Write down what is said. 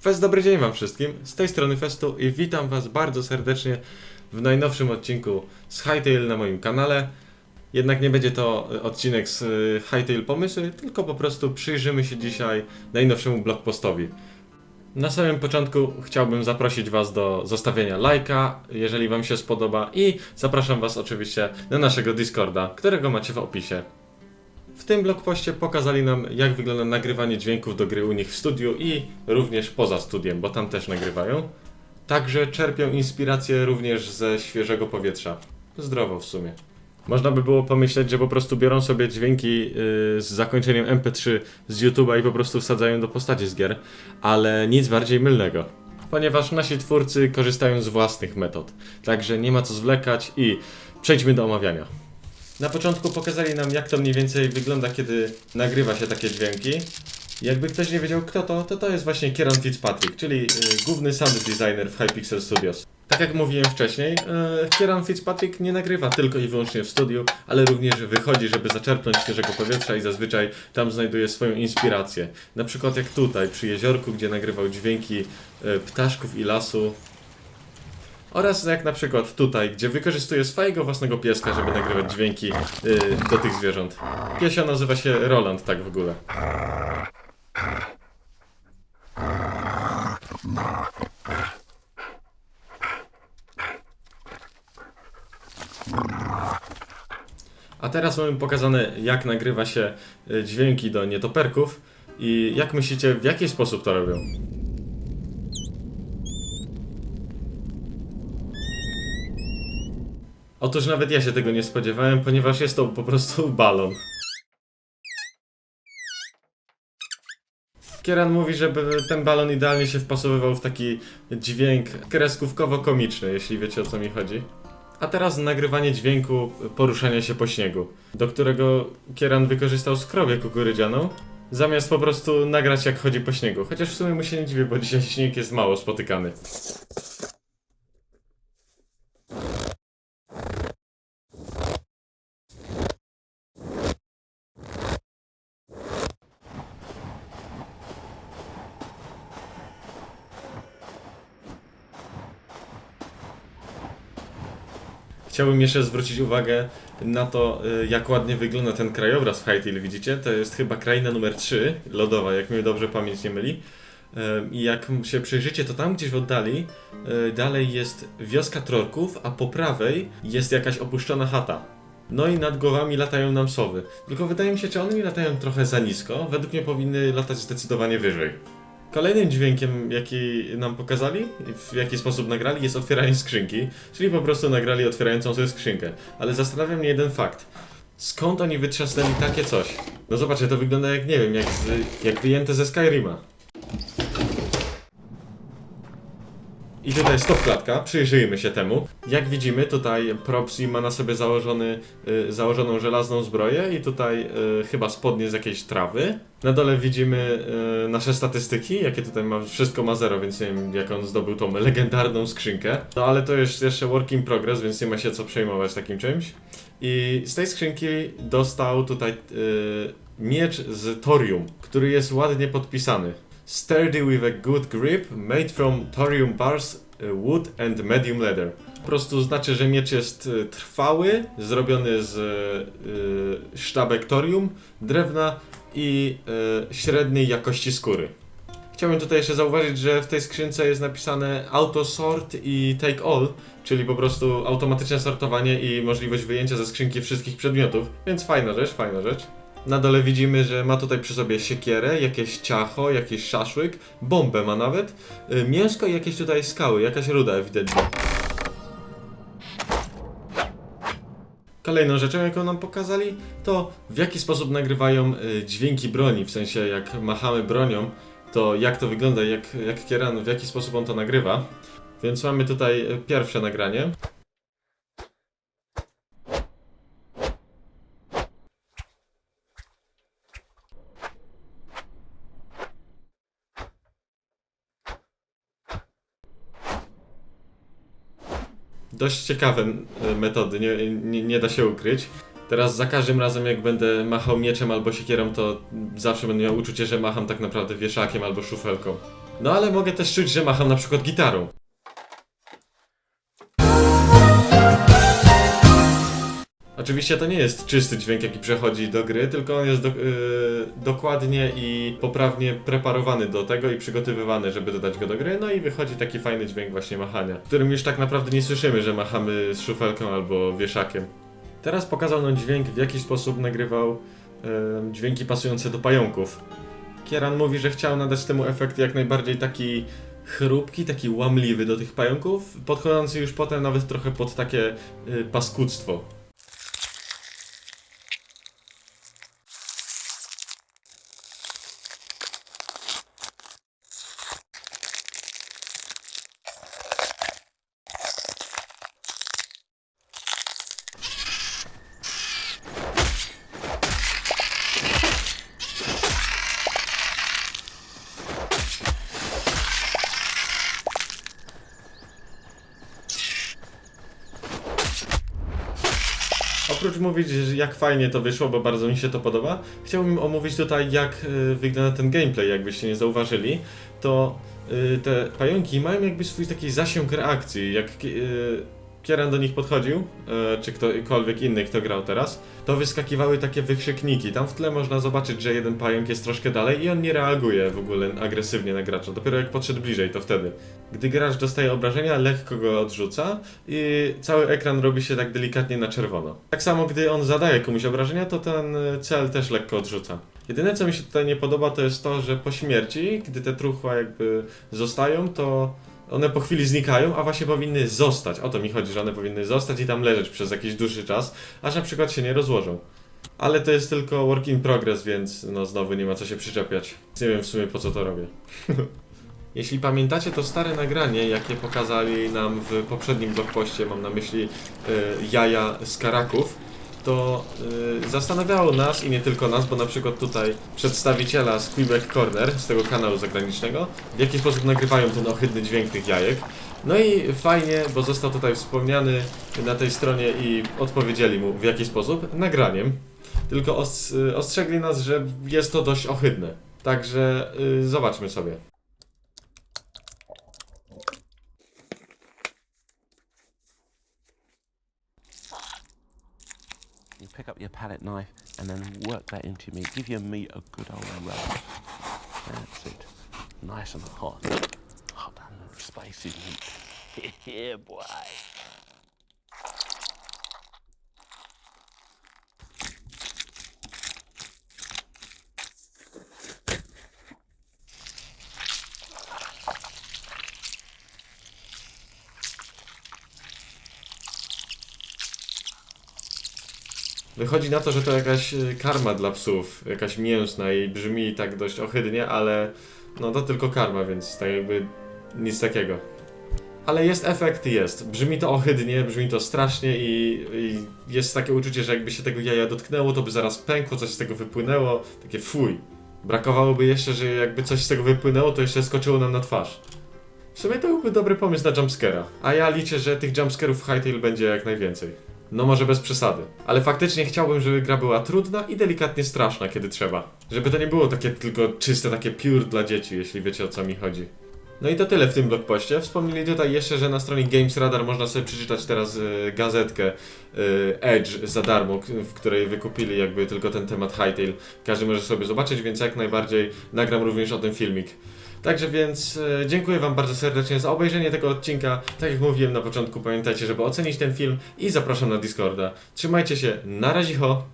Fest dobry dzień wam wszystkim, z tej strony Festu i witam was bardzo serdecznie w najnowszym odcinku z Hightail na moim kanale. Jednak nie będzie to e, odcinek z e, Hightail Pomysły, tylko po prostu przyjrzymy się dzisiaj najnowszemu blogpostowi. Na samym początku chciałbym zaprosić was do zostawienia lajka, jeżeli wam się spodoba i zapraszam was oczywiście na naszego Discorda, którego macie w opisie. W tym blogpoście pokazali nam, jak wygląda nagrywanie dźwięków do gry u nich w studiu i również poza studiem, bo tam też nagrywają. Także czerpią inspirację również ze świeżego powietrza. Zdrowo w sumie. Można by było pomyśleć, że po prostu biorą sobie dźwięki yy, z zakończeniem MP3 z YouTube'a i po prostu wsadzają do postaci z gier, ale nic bardziej mylnego. Ponieważ nasi twórcy korzystają z własnych metod. Także nie ma co zwlekać i przejdźmy do omawiania. Na początku pokazali nam, jak to mniej więcej wygląda, kiedy nagrywa się takie dźwięki. Jakby ktoś nie wiedział kto to, to to jest właśnie Kieran Fitzpatrick, czyli y, główny sound designer w Hypixel Studios. Tak jak mówiłem wcześniej, y, Kieran Fitzpatrick nie nagrywa tylko i wyłącznie w studiu, ale również wychodzi, żeby zaczerpnąć świeżego powietrza i zazwyczaj tam znajduje swoją inspirację. Na przykład jak tutaj, przy jeziorku, gdzie nagrywał dźwięki y, ptaszków i lasu, oraz jak na przykład tutaj, gdzie wykorzystuje swojego własnego pieska, żeby nagrywać dźwięki yy, do tych zwierząt. Piesio nazywa się Roland, tak w ogóle. A teraz mamy pokazane, jak nagrywa się y, dźwięki do nietoperków i jak myślicie, w jaki sposób to robią? Otóż nawet ja się tego nie spodziewałem, ponieważ jest to po prostu balon. Kieran mówi, żeby ten balon idealnie się wpasowywał w taki dźwięk kreskówkowo-komiczny, jeśli wiecie o co mi chodzi. A teraz nagrywanie dźwięku poruszania się po śniegu, do którego Kieran wykorzystał skrobię kukurydzianą, zamiast po prostu nagrać jak chodzi po śniegu. Chociaż w sumie mu się nie dziwię, bo dzisiaj śnieg jest mało spotykany. Chciałbym jeszcze zwrócić uwagę na to, y, jak ładnie wygląda ten krajobraz w Hytale, widzicie? To jest chyba kraina numer 3, lodowa, jak mnie dobrze pamięć nie myli. I jak się przyjrzycie, to tam gdzieś w oddali y, dalej jest wioska Trorków, a po prawej jest jakaś opuszczona chata. No i nad głowami latają nam sowy. Tylko wydaje mi się, czy one nie latają trochę za nisko. Według mnie powinny latać zdecydowanie wyżej. Kolejnym dźwiękiem, jaki nam pokazali, w jaki sposób nagrali, jest otwieranie skrzynki, czyli po prostu nagrali otwierającą sobie skrzynkę. Ale zastanawia mnie jeden fakt. Skąd oni wytrzasnęli takie coś? No zobaczcie, to wygląda jak, nie wiem, jak, z, jak wyjęte ze Skyrima. I tutaj stop klatka, przyjrzyjmy się temu. Jak widzimy, tutaj Propsy ma na sobie założony, y, założoną żelazną zbroję i tutaj y, chyba spodnie z jakiejś trawy. Na dole widzimy y, nasze statystyki, jakie tutaj ma, wszystko ma zero, więc nie wiem jak on zdobył tą legendarną skrzynkę. No ale to jest jeszcze work in progress, więc nie ma się co przejmować takim czymś. I z tej skrzynki dostał tutaj miecz z thorium, który jest ładnie podpisany. Sturdy with a good grip, made from thorium bars, y, wood and medium leather. Po prostu znaczy, że miecz jest y, trwały, zrobiony z y, sztabek thorium, drewna i y, średniej jakości skóry. Chciałbym tutaj jeszcze zauważyć, że w tej skrzynce jest napisane auto sort i take all, czyli po prostu automatyczne sortowanie i możliwość wyjęcia ze skrzynki wszystkich przedmiotów, więc fajna rzecz, fajna rzecz. Na dole widzimy, że ma tutaj przy sobie siekierę, jakieś ciacho, jakiś szaszłyk, bombę ma nawet, y, mięsko i jakieś tutaj skały, jakaś ruda ewidentnie. Kolejną rzeczą, jaką nam pokazali, to w jaki sposób nagrywają y, dźwięki broni, w sensie jak machamy bronią, to jak to wygląda, jak, jak Kieran, w jaki sposób on to nagrywa. Więc mamy tutaj y, pierwsze nagranie. Dość ciekawe y, metody, nie, nie, nie da się ukryć. Teraz za każdym razem jak będę machał mieczem albo siekierą, to zawsze będę miał uczucie, że macham tak naprawdę wieszakiem albo szufelką. No ale mogę też czuć, że macham na przykład gitarą. Oczywiście to nie jest czysty dźwięk, jaki przechodzi do gry, tylko on jest do, yy, dokładnie i poprawnie preparowany do tego i przygotowywany, żeby dodać go do gry, no i wychodzi taki fajny dźwięk właśnie machania, którym już tak naprawdę nie słyszymy, że machamy z szufelką albo wieszakiem. Teraz pokazał nam dźwięk, w jaki sposób nagrywał yy, dźwięki pasujące do pająków. Kieran mówi, że chciał nadać temu efekt jak najbardziej taki chrupki, taki łamliwy do tych pająków, podchodzący już potem nawet trochę pod takie yy, paskudztwo. Oprócz mówić, jak fajnie to wyszło, bo bardzo mi się to podoba, chciałbym omówić tutaj, jak y, wygląda ten gameplay, jakbyście nie zauważyli. To y, te pająki mają jakby swój taki zasięg reakcji. Jak y, Kieran do nich podchodził, y, czy ktokolwiek inny, kto grał teraz, to wyskakiwały takie wykrzykniki. Tam w tle można zobaczyć, że jeden pająk jest troszkę dalej i on nie reaguje w ogóle agresywnie na gracza. Dopiero jak podszedł bliżej, to wtedy. Gdy gracz dostaje obrażenia, lekko go odrzuca i cały ekran robi się tak delikatnie na czerwono. Tak samo, gdy on zadaje komuś obrażenia, to ten y, cel też lekko odrzuca. Jedyne, co mi się tutaj nie podoba, to jest to, że po śmierci, gdy te truchła jakby zostają, to one po chwili znikają, a właśnie powinny zostać. O to mi chodzi, że one powinny zostać i tam leżeć przez jakiś dłuższy czas, aż na przykład się nie rozłożą. Ale to jest tylko work in progress, więc no znowu nie ma co się przyczepiać. Nie wiem w sumie po co to robię. Jeśli pamiętacie to stare nagranie, jakie pokazali nam w poprzednim blogpoście, mam na myśli y, jaja z karaków, to y, zastanawiało nas i nie tylko nas, bo na przykład tutaj przedstawiciela z Quebec Corner, z tego kanału zagranicznego, w jaki sposób nagrywają ten ohydny dźwięk tych jajek. No i fajnie, bo został tutaj wspomniany na tej stronie i odpowiedzieli mu w jaki sposób? Nagraniem. Tylko y, ostrzegli nas, że jest to dość ohydne. Także y, zobaczmy sobie. Pick up your palette knife and then work that into your meat. Give your meat a good old rub. That's it. Nice and hot. Hot and spicy meat. yeah, boy. Wychodzi na to, że to jakaś y, karma dla psów, jakaś mięsna i brzmi tak dość ohydnie, ale no to tylko karma, więc tak jakby nic takiego. Ale jest efekt, jest. Brzmi to ohydnie, brzmi to strasznie i, i jest takie uczucie, że jakby się tego jaja dotknęło, to by zaraz pękło, coś z tego wypłynęło, takie fuj. Brakowałoby jeszcze, że jakby coś z tego wypłynęło, to jeszcze skoczyło nam na twarz. W sumie to byłby dobry pomysł na jumpscare'a. A ja liczę, że tych jumpscare'ów w Hytale będzie jak najwięcej. No może bez przesady. Ale faktycznie chciałbym, żeby gra była trudna i delikatnie straszna, kiedy trzeba. Żeby to nie było takie tylko czyste, takie pure dla dzieci, jeśli wiecie o co mi chodzi. No i to tyle w tym blogpoście. Wspomnieli tutaj jeszcze, że na stronie Games Radar można sobie przeczytać teraz y, gazetkę y, Edge za darmo, w której wykupili jakby tylko ten temat Hytale. Każdy może sobie zobaczyć, więc jak najbardziej nagram również o tym filmik. Także więc e, dziękuję Wam bardzo serdecznie za obejrzenie tego odcinka. Tak jak mówiłem na początku, pamiętajcie, żeby ocenić ten film i zapraszam na Discorda. Trzymajcie się, na razie ho!